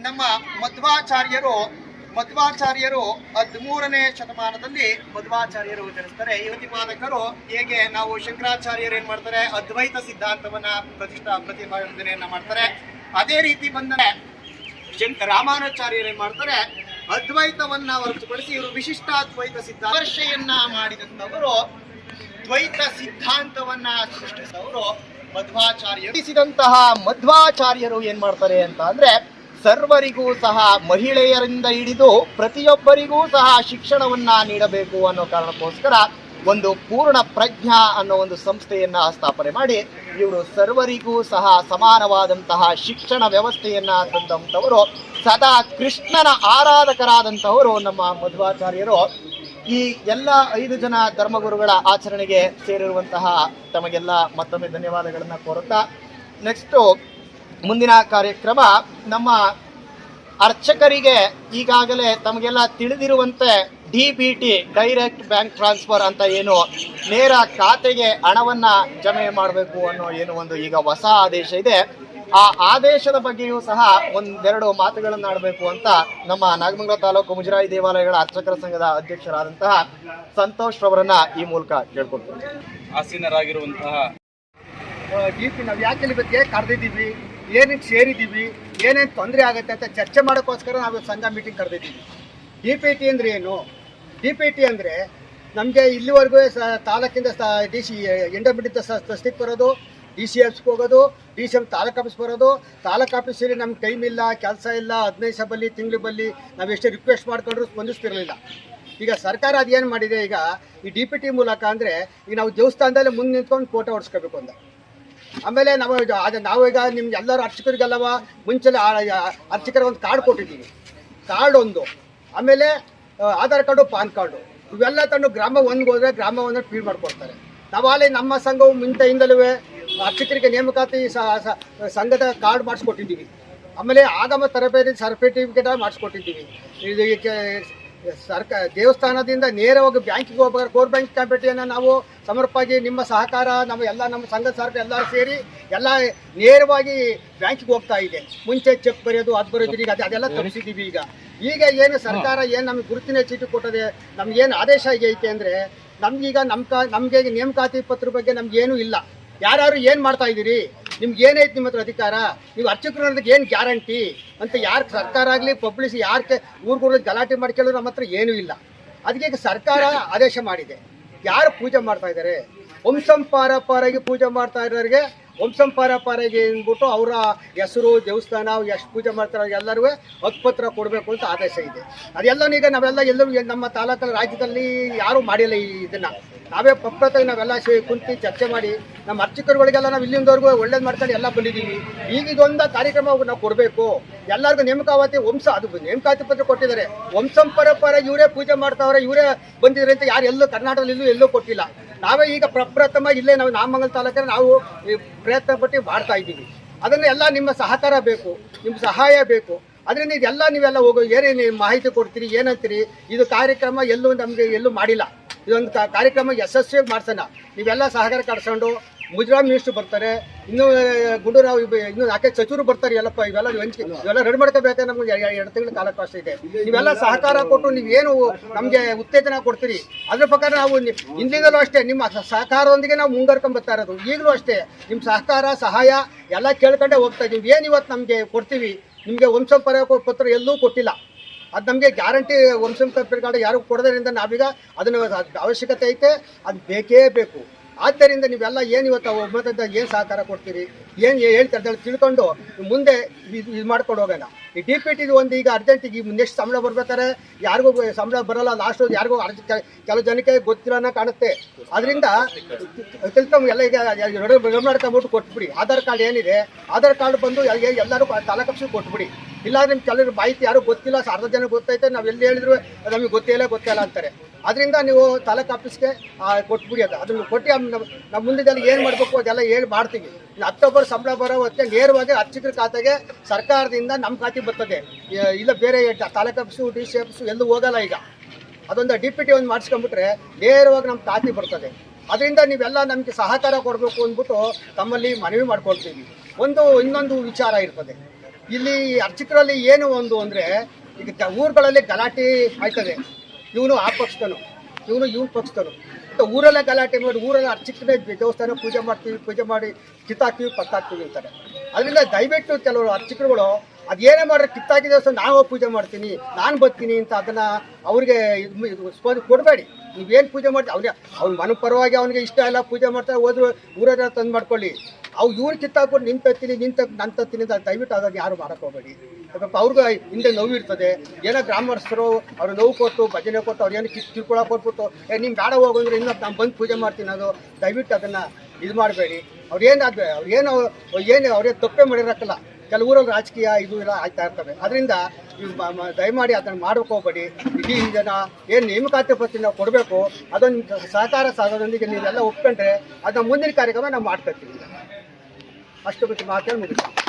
ನಮ್ಮ ಮಧ್ವಾಚಾರ್ಯರು ಮಧ್ವಾಚಾರ್ಯರು ಹದಿಮೂರನೇ ಶತಮಾನದಲ್ಲಿ ಮಧ್ವಾಚಾರ್ಯರು ಉತ್ತರಿಸ್ತಾರೆ ಯುವತಿ ಮಾನಕರು ಹೇಗೆ ನಾವು ಶಂಕರಾಚಾರ್ಯರು ಏನ್ ಮಾಡ್ತಾರೆ? ಅದ್ವೈತ ಸಿದ್ಧಾಂತವನ್ನ ಪ್ರತಿಷ್ಠಾ ಪ್ರತಿಪಾದನೆಯನ್ನ ಮಾಡ್ತಾರೆ. ಅದೇ ರೀತಿ ಬಂದರೆ ಶಂಕ ರಾಮಾನುಚಾರ್ಯರು ಏನ್ ಮಾಡ್ತಾರೆ? ಅದ್ವೈತವನ್ನ ಹೊರತುಪಡಿಸಿ ಇವರು ವಿಶಿಷ್ಟಾದ್ವೈತ ಸಿದ್ಧಾಂತ ವಿಮರ್ಶೆಯನ್ನ ಮಾಡಿದಂತವರು ದ್ವೈತ ಸಿದ್ಧಾಂತವನ್ನ ಸೃಷ್ಟಿಸಿದವರು ಮಧ್ವಾಚಾರ್ಯರು. ಮಧ್ವಾಚಾರ್ಯರು ಏನ್ ಮಾಡ್ತಾರೆ ಅಂತ ಅಂದ್ರೆ ಸರ್ವರಿಗೂ ಸಹ ಮಹಿಳೆಯರಿಂದ ಹಿಡಿದು ಪ್ರತಿಯೊಬ್ಬರಿಗೂ ಸಹ ಶಿಕ್ಷಣವನ್ನು ನೀಡಬೇಕು ಅನ್ನೋ ಕಾರಣಕ್ಕೋಸ್ಕರ ಒಂದು ಪೂರ್ಣ ಪ್ರಜ್ಞಾ ಅನ್ನೋ ಒಂದು ಸಂಸ್ಥೆಯನ್ನ ಸ್ಥಾಪನೆ ಮಾಡಿ ಇವರು ಸರ್ವರಿಗೂ ಸಹ ಸಮಾನವಾದಂತಹ ಶಿಕ್ಷಣ ವ್ಯವಸ್ಥೆಯನ್ನ ತಂದಂಥವರು, ಸದಾ ಕೃಷ್ಣನ ಆರಾಧಕರಾದಂಥವರು ನಮ್ಮ ಮಧ್ವಾಚಾರ್ಯರು. ಈ ಎಲ್ಲ ಐದು ಜನ ಧರ್ಮಗುರುಗಳ ಆಚರಣೆಗೆ ಸೇರಿರುವಂತಹ ತಮಗೆಲ್ಲ ಮತ್ತೊಮ್ಮೆ ಧನ್ಯವಾದಗಳನ್ನು ಕೋರುತ್ತಾ ನೆಕ್ಸ್ಟು ಮುಂದಿನ ಕಾರ್ಯಕ್ರಮ ನಮ್ಮ ಅರ್ಚಕರಿಗೆ ಈಗಾಗಲೇ ತಮಗೆಲ್ಲ ತಿಳಿದಿರುವಂತೆ D B T direct bank transfer ಅಂತ ಏನು ನೇರ ಖಾತೆಗೆ ಹಣವನ್ನ ಜಮೆ ಮಾಡಬೇಕು ಅನ್ನೋ ಏನು ಒಂದು ಈಗ ಹೊಸ ಆದೇಶ ಇದೆ. ಆ ಆದೇಶದ ಬಗ್ಗೆಯೂ ಸಹ ಒಂದೆರಡು ಮಾತುಗಳನ್ನು ಆಡಬೇಕು ಅಂತ ನಮ್ಮ ನಾಗಮಂಗಲ ತಾಲೂಕು ಮುಜರಾಯಿ ದೇವಾಲಯಗಳ ಅರ್ಚಕರ ಸಂಘದ ಅಧ್ಯಕ್ಷರಾದಂತಹ ಸಂತೋಷ್ ರವರನ್ನ ಈ ಮೂಲಕ ಕೇಳ್ಕೊಳ್ತೇವೆ. ಆಸೀನರಾಗಿರುವಂತಹ ಡಿ ಪಿ ನಾವು ಯಾಕೆ ಕರೆದಿದ್ದೀವಿ? ಏನಕ್ಕೆ ಸೇರಿದ್ದೀವಿ, ಏನೇನು ತೊಂದರೆ ಆಗುತ್ತೆ ಅಂತ ಚರ್ಚೆ ಮಾಡೋಕ್ಕೋಸ್ಕರ ನಾವು ಸಂಘ ಮೀಟಿಂಗ್ ಕರೆದಿದ್ದೀವಿ. ಡಿ ಪಿ ಟಿ ಅಂದರೆ ಏನು? ಡಿ ಪಿ ಟಿ ಅಂದರೆ ನಮಗೆ ಇಲ್ಲಿವರೆಗೂ ಸ, ತಾಲೂಕಿಂದ ಡಿ ಸಿ ಎಂಡಮಿಡಿತ ಸ್ವಸ್ತಿಕ್ ಬರೋದು ಡಿ ಸಿ ಎಫ್ಸ್ಗೆ ಹೋಗೋದು D C M taluk office ಬರೋದು, ತಾಲೂಕು ಆಫೀಸಲ್ಲಿ ನಮ್ಗೆ ಟೈಮ್ ಇಲ್ಲ, ಕೆಲಸ ಇಲ್ಲ, ಹದಿನೈದು ಬಲ್ಲಿ ತಿಂಗಳು ಬಲ್ಲಿ ನಾವು ಎಷ್ಟೇ ರಿಕ್ವೆಸ್ಟ್ ಮಾಡ್ಕೊಂಡ್ರು ಸ್ಪಂದಿಸ್ತಿರಲಿಲ್ಲ. ಈಗ ಸರ್ಕಾರ ಅದೇನು ಮಾಡಿದೆ ಈಗ, ಈ ಡಿ ಪಿ ಟಿ ಮೂಲಕ ಅಂದರೆ ಈಗ ನಾವು ದೇವಸ್ಥಾನದಲ್ಲಿ ಮುಂದೆ ನಿಂತ್ಕೊಂಡು ಫೋಟೋ ಹೊಡ್ಸ್ಕೋಬೇಕು ಅಂತ ಆಮೇಲೆ ನಾವು ಈಗ ನಿಮ್ಗೆ ಎಲ್ಲರೂ ಅರ್ಚಕರಿಗೆಲ್ಲವ ಮುಂಚೆ ಅರ್ಚಕರ ಒಂದು ಕಾರ್ಡ್ ಕೊಟ್ಟಿದ್ದೀವಿ. ಕಾರ್ಡ್ ಒಂದು. ಆಮೇಲೆ ಆಧಾರ್ ಕಾರ್ಡು, ಪಾನ್ ಕಾರ್ಡು. ಇವೆಲ್ಲ ತಂದು ಗ್ರಾಮ ಒಂದ್ಗೆ ಹೋದ್ರೆ ಗ್ರಾಮ ಒಂದನ್ನು ಫೀಲ್ ಮಾಡ್ಕೊಡ್ತಾರೆ. ನಾವಲ್ಲಿ ನಮ್ಮ ಸಂಘವು ಮುಂಚೆಯಿಂದಲೂ ಅರ್ಚಕರಿಗೆ ನೇಮಕಾತಿ ಸಂಘದ ಕಾರ್ಡ್ ಮಾಡಿಸ್ಕೊಟ್ಟಿದ್ದೀವಿ. ಆಮೇಲೆ ಆಗಮ ತರಬೇತಿ ಸರ್ಟಿಫಿಕೇಟ್ ಮಾಡಿಸ್ಕೊಟ್ಟಿದ್ದೀವಿ. ಇದು ಸರ್ಕ ದೇವಸ್ಥಾನದಿಂದ ನೇರವಾಗಿ ಬ್ಯಾಂಕಿಗೆ ಹೋಗ್ಬೇಕಾದ್ರೆ ಕೋರ್ ಬ್ಯಾಂಕ್ ಕಮಿಟಿಯನ್ನು ನಾವು ಸಮರ್ಪವಾಗಿ ನಿಮ್ಮ ಸಹಕಾರ ನಮ್ಮ ಎಲ್ಲ ನಮ್ಮ ಸಂಘದ ಸರ್ಕಾರ ಎಲ್ಲರೂ ಸೇರಿ ಎಲ್ಲ ನೇರವಾಗಿ ಬ್ಯಾಂಕಿಗೆ ಹೋಗ್ತಾ ಇದೆ. ಮುಂಚೆ ಚೆಕ್ ಬರೆಯೋದು ಅದು ಬರೆಯೋದು ಈಗ ಅದು- ಅದೆಲ್ಲ ತಪ್ಪಿಸಿದ್ದೀವಿ ಈಗ. ಈಗ ಏನು ಸರ್ಕಾರ ಏನು ನಮಗೆ ಗುರುತಿನ ಚೀಟಿ ಕೊಟ್ಟದೆ ನಮ್ಗೇನು ಆದೇಶ ಐತೆ ಅಂದರೆ ನಮ್ಗೀಗ ನಮ್ಮ ಕ ನಮಗೆ ನೇಮಕಾತಿ ಪತ್ರ ಬಗ್ಗೆ ನಮ್ಗೇನೂ ಇಲ್ಲ. ಯಾರು ಏನು ಮಾಡ್ತಾ ಇದ್ದೀರಿ? ನಿಮ್ಗೆ ಏನೈತೆ ನಿಮ್ಮ ಹತ್ರ ಅಧಿಕಾರ? ನೀವು ಅರ್ಚಕರು ಅನ್ನೋದಕ್ಕೆ ಏನು ಗ್ಯಾರಂಟಿ? ಅಂತ ಯಾರು ಸರ್ಕಾರ ಆಗಲಿ ಪಬ್ಲಿಸಿ ಯಾರು ಊರುಗಳಲ್ಲಿ ಗಲಾಟೆ ಮಾಡ್ಕೊಳ್ಳೋರು ನಮ್ಮ ಹತ್ರ ಏನೂ ಇಲ್ಲ ಅದಕ್ಕೆ ಸರ್ಕಾರ ಆದೇಶ ಮಾಡಿದೆ ಯಾರು ಪೂಜೆ ಮಾಡ್ತಾ ಇದ್ದಾರೆ? ವಂಶಂಪಾರಪಾರಾಗಿ ಪೂಜೆ ಮಾಡ್ತಾ ಇರೋರಿಗೆ ವಂಶಂಪಾರಪಾರಾಗಿ ಅಂದ್ಬಿಟ್ಟು ಅವರ ಹೆಸರು, ದೇವಸ್ಥಾನ, ಎಷ್ಟು ಪೂಜೆ ಮಾಡ್ತಾರೆ ಎಲ್ಲರಿಗೂ ಹಕ್ಕುಪತ್ರ ಕೊಡಬೇಕು ಅಂತ ಆದೇಶ ಇದೆ. ಅದೆಲ್ಲನೂ ಈಗ ನಾವೆಲ್ಲ ಎಲ್ಲರೂ ನಮ್ಮ ತಾಲೂಕಲ್ಲಿ, ರಾಜ್ಯದಲ್ಲಿ ಯಾರೂ ಮಾಡಿಲ್ಲ ಈ ಇದನ್ನು. ನಾವೇ ಪಕ್ಕತ್ತಾಗಿ ನಾವೆಲ್ಲ ಸೇ ಕುಂತು ಚರ್ಚೆ ಮಾಡಿ, ನಮ್ಮ ಅರ್ಚಕರುಗಳಿಗೆಲ್ಲ ನಾವು ಇಲ್ಲಿಂದವರೆಗೂ ಒಳ್ಳೇದು ಮಾಡ್ಕೊಂಡು ಎಲ್ಲ ಬಂದಿದ್ದೀವಿ. ಈಗ ಇದೊಂದು ಕಾರ್ಯಕ್ರಮ ನಾವು ಕೊಡಬೇಕು. ಎಲ್ಲರಿಗೂ ನೇಮಕಾವತಿ, ವಂಶ, ಅದು ನೇಮಕಾತಿ ಪತ್ರ ಕೊಟ್ಟಿದ್ದಾರೆ. ವಂಶಂಪರಪರ ಇವರೇ ಪೂಜೆ ಮಾಡ್ತಾವ್ರೆ, ಇವರೇ ಬಂದಿದ್ರೆ ಅಂತ ಯಾರು ಎಲ್ಲೂ ಕರ್ನಾಟಕದಲ್ಲಿ ಎಲ್ಲೂ ಕೊಟ್ಟಿಲ್ಲ. ನಾವೇ ಈಗ ಪ್ರಪ್ರಥಮ ಇಲ್ಲೇ ನಾವು ನಾಮಂಗಲ ತಾಲೂಕಲ್ಲಿ ನಾವು ಪ್ರಯತ್ನ ಪಟ್ಟು ಮಾಡ್ತಾ ಇದ್ದೀವಿ. ಅದನ್ನು ಎಲ್ಲ ನಿಮ್ಮ ಸಹಕಾರ ಬೇಕು ನಿಮ್ಮ ಸಹಾಯ ಬೇಕು. ಅದರಿಂದ ಇದೆಲ್ಲ ನೀವೆಲ್ಲ ಹೋಗೋ ಏನೇನು ಮಾಹಿತಿ ಕೊಡ್ತೀರಿ, ಏನಂತೀರಿ, ಇದು ಕಾರ್ಯಕ್ರಮ ಎಲ್ಲೂ ನಮಗೆ ಎಲ್ಲೂ ಮಾಡಿಲ್ಲ. ಇದೊಂದು ಕಾರ್ಯಕ್ರಮ ಯಶಸ್ವಿಯಾಗಿ ಮಾಡ್ಸೋಣ. ನೀವೆಲ್ಲ ಸಹಕಾರ ಕಟ್ಕೊಂಡು ಮುಜರಾಮ್ ಮಿನಿಸ್ಟ್ರು ಬರ್ತಾರೆ, ಇನ್ನು ಗುಂಡೂರಾವ್ ಇನ್ನು ನಾಲ್ಕೈದು ಸಚಿವರು ಬರ್ತಾರೆ ಎಲ್ಲಪ್ಪ ಇವೆಲ್ಲ ಹಂಚಿಕೆ ಇವೆಲ್ಲ ರೆಡಿ ಮಾಡ್ಕೋಬೇಕಾದ್ರೆ ನಮ್ಗೆ ಎರಡು ತಿಂಗಳ ಕಾಲಾವಕಾಶ ಇದೆ. ನೀವೆಲ್ಲ ಸಹಕಾರ ಕೊಟ್ಟು ನೀವು ಏನು ನಮಗೆ ಉತ್ತೇಜನ ಕೊಡ್ತೀರಿ? ಅದ್ರ ಪ್ರಕಾರ ನಾವು ಹಿಂದಿನಿಂದಲೂ ಅಷ್ಟೇ, ನಿಮ್ಮ ಸಹಕಾರದೊಂದಿಗೆ ನಾವು ಮುಂಗರ್ಕೊಂಡ್ ಬರ್ತಾ ಇರೋದು. ಈಗಲೂ ಅಷ್ಟೇ, ನಿಮ್ಮ ಸಹಕಾರ, ಸಹಾಯ ಎಲ್ಲ ಕೇಳ್ಕೊಂಡೆ ಹೋಗ್ತಾ ಇದ್ದೀವಿ. ಏನು ಇವತ್ತು ನಮಗೆ ಕೊಡ್ತೀವಿ? ನಿಮಗೆ ವಂಶ ಪತ್ರ ಎಲ್ಲೂ ಕೊಟ್ಟಿಲ್ಲ. ಅದು ನಮಗೆ ಗ್ಯಾರಂಟಿ ವಂಶ ಪತ್ರ ಯಾರಿಗೂ ಕೊಡೋದ್ರಿಂದ ನಾವೀಗ ಅದನ್ನು ಅವಶ್ಯಕತೆ ಐತೆ, ಅದು ಬೇಕೇ ಬೇಕು. ಆದ್ದರಿಂದ ನೀವೆಲ್ಲ ಏನು ಇವತ್ತು ಒಮ್ಮತದ ಏನು ಸಹಕಾರ ಕೊಡ್ತೀರಿ? ಏನು ಹೇಳ್ತಾರೆ ಅಂತ ತಿಳ್ಕೊಂಡು ಮುಂದೆ ಇದು ಮಾಡ್ಕೊಂಡು ಹೋಗೋಣ. ಈ ಡಿ ಪಿ ಟಿದು ಒಂದು ಈಗ ಅರ್ಜೆಂಟಿಗೆ ಈಗ ನೆಕ್ಸ್ಟ್ ಸಂಬಳ ಬರ್ಬೇಕಾದ್ರೆ ಯಾರಿಗೂ ಸಂಬಳ ಬರಲ್ಲ. ಲಾಸ್ಟ್ ಯಾರಿಗೂ ಅರ್ಜಿ ಕೆಲವು ಜನಕ್ಕೆ ಗೊತ್ತಿರೋನ ಕಾಣುತ್ತೆ. ಅದರಿಂದ ತಿಳ್ಕೊಂಡು ಎಲ್ಲ ಈಗ ಮಾಡ್ಕೊಂಬಿಟ್ಟು ಕೊಟ್ಬಿಡಿ. ಆಧಾರ್ ಕಾರ್ಡ್ ಏನಿದೆ, ಆಧಾರ್ ಕಾರ್ಡ್ ಬಂದು ಎಲ್ಲರಿಗೂ ಎಲ್ಲರೂ ತಾಲೂಕು ಕೊಟ್ಬಿಡಿ. ಇಲ್ಲ ನಿಮ್ಮ ಕೆಲವರು ಮಾಹಿತಿ ಯಾರು ಗೊತ್ತಿಲ್ಲ ಅರ್ಧ ಜನ ಗೊತ್ತೈತೆ ನಾವು ಎಲ್ಲಿ ಹೇಳಿದ್ರು ನಮಗೆ ಗೊತ್ತೇ ಇಲ್ಲ ಗೊತ್ತೇ ಇಲ್ಲ ಅಂತಾರೆ. ಅದರಿಂದ ನೀವು ತಾಲೂಕು ಆಫೀಸ್ಗೆ ಕೊಟ್ಬಿಡಿ ಅದು. ಅದನ್ನು ಕೊಟ್ಟು ನಮ್ಮ ಮುಂದಿದಲ್ಲಿ ಏನು ಮಾಡಬೇಕು ಅದೆಲ್ಲ ಹೇಳಿ ಮಾಡ್ತೀವಿ. ಅಕ್ಟೋಬರ್ ಸಂಬಳ ಬರೋ ಹೊತ್ತಿಗೆ ನೇರವಾಗಿ ಅರ್ಚಕರ ಖಾತೆಗೆ ಸರ್ಕಾರದಿಂದ ನಮ್ಮ ಖಾತೆಗೆ ಬರ್ತದೆ. ಇಲ್ಲ, ಬೇರೆ taluk office D C office ಎಲ್ಲೂ ಹೋಗಲ್ಲ ಈಗ. ಅದೊಂದು ಡಿ ಪಿ ಟಿ ಒಂದು ಮಾಡಿಸ್ಕೊಂಡ್ಬಿಟ್ರೆ ನೇರವಾಗಿ ನಮ್ಮ ಖಾತೆ ಬರ್ತದೆ. ಅದರಿಂದ ನೀವೆಲ್ಲ ನಮಗೆ ಸಹಕಾರ ಕೊಡಬೇಕು ಅಂದ್ಬಿಟ್ಟು ತಮ್ಮಲ್ಲಿ ಮನವಿ ಮಾಡ್ಕೊಳ್ತೀವಿ. ಒಂದು, ಇನ್ನೊಂದು ವಿಚಾರ ಇರ್ತದೆ. ಇಲ್ಲಿ ಅರ್ಚಕರಲ್ಲಿ ಏನು ಒಂದು ಅಂದರೆ, ಈಗ ಊರುಗಳಲ್ಲಿ ಗಲಾಟೆ ಆಯ್ತದೆ. ಇವನು ಆ ಪಕ್ಷದನು ಇವನು ಇವನ್ ಪಕ್ಷದನು ಮತ್ತು ಊರಲ್ಲೇ ಗಲಾಟೆ ಮಾಡಿ, ಊರಲ್ಲಿ ಅರ್ಚಕನೇ ದೇವಸ್ಥಾನ ಪೂಜೆ ಮಾಡ್ತೀವಿ, ಪೂಜೆ ಮಾಡಿ ಕಿತ್ತಾಕ್ತೀವಿ, ಪತ್ತಾಕ್ತೀವಿ ಅಂತಾರೆ. ಅದರಿಂದ ದಯವಿಟ್ಟು ಕೆಲವರು ಅರ್ಚಕರುಗಳು, ಅದೇನೇ ಮಾಡಿದ್ರೆ ಕಿತ್ತಾಕಿ ದೇವಸ್ಥಾನ ನಾವು ಪೂಜೆ ಮಾಡ್ತೀನಿ, ನಾನು ಬರ್ತೀನಿ ಅಂತ ಅದನ್ನು ಅವ್ರಿಗೆ ಸ್ಪಂದ ಕೊಡಬೇಡಿ. ನೀವೇನು ಪೂಜೆ ಮಾಡ್ತೀವಿ ಅವ್ರಿಗೆ ಅವ್ನ ಮನ ಪರವಾಗಿ ಅವನಿಗೆ ಇಷ್ಟ ಎಲ್ಲ ಪೂಜೆ ಮಾಡ್ತಾರೆ, ಹೋದ್ರು ಊರ ತಂದು ಮಾಡ್ಕೊಳ್ಳಿ. ಅವು ಇವ್ರು ಕಿತ್ತಾಕೊಂಡು ನಿಂತ ತತ್ತೀನಿ ನಿಂತ ತತ್ ನನ್ನ ದಯವಿಟ್ಟು ಅದಾಗ ಯಾರು ಮಾಡಕ್ ಹೋಗಬೇಡಿ. ಯಾಕಪ್ಪ ಅವ್ರಿಗೂ ಹಿಂದೆ ನೋವು ಇರ್ತದೆ. ಏನೋ ಗ್ರಾಮಸ್ಥರು ಅವ್ರು ನೋವು ಕೊಟ್ಟು, ಭಜನೆ ಕೊಟ್ಟು ಅವ್ರು ಏನು ಕಿತ್ ತಿಳ್ಕೊಳಕ್ ಕೊಟ್ಬಿಟ್ಟು, ಏ ನಿಮ್ ಬೇಡ ಹೋಗಂದ್ರೆ ಇನ್ನೂ ನಾನು ಬಂದು ಪೂಜೆ ಮಾಡ್ತೀನಿ ಅದು. ದಯವಿಟ್ಟು ಅದನ್ನು ಇದು ಮಾಡಬೇಡಿ. ಅವ್ರು ಅದು ಅವ್ರು ಏನು ಅವ್ರೇ ತಪ್ಪೇ ಮಾಡಿರಕ್ಕಲ್ಲ. ಕೆಲವು ಊರಲ್ಲಿ ರಾಜಕೀಯ ಇದು ಎಲ್ಲ ಆಗ್ತಾ ಇರ್ತವೆ. ಅದರಿಂದ ದಯಮಾಡಿ ಅದನ್ನು ಮಾಡೋಕೆ ಹೋಗ್ಬೇಡಿ. ಇಡೀ ಜನ ಏನು ನೇಮಕಾತಿ ಪತ್ರಿನ ನಾವು ಕೊಡಬೇಕು, ಅದೊಂದು ಸಹಕಾರ ಸಾಗೋದೊಂದಿಗೆ ನೀವೆಲ್ಲ ಒಪ್ಕೊಂಡ್ರೆ ಅದನ್ನ ಮುಂದಿನ ಕಾರ್ಯಕ್ರಮ ನಾವು ಮಾಡ್ಕೊತೀವಿ. అష్టపతి మాత్రం ముగిస్తాం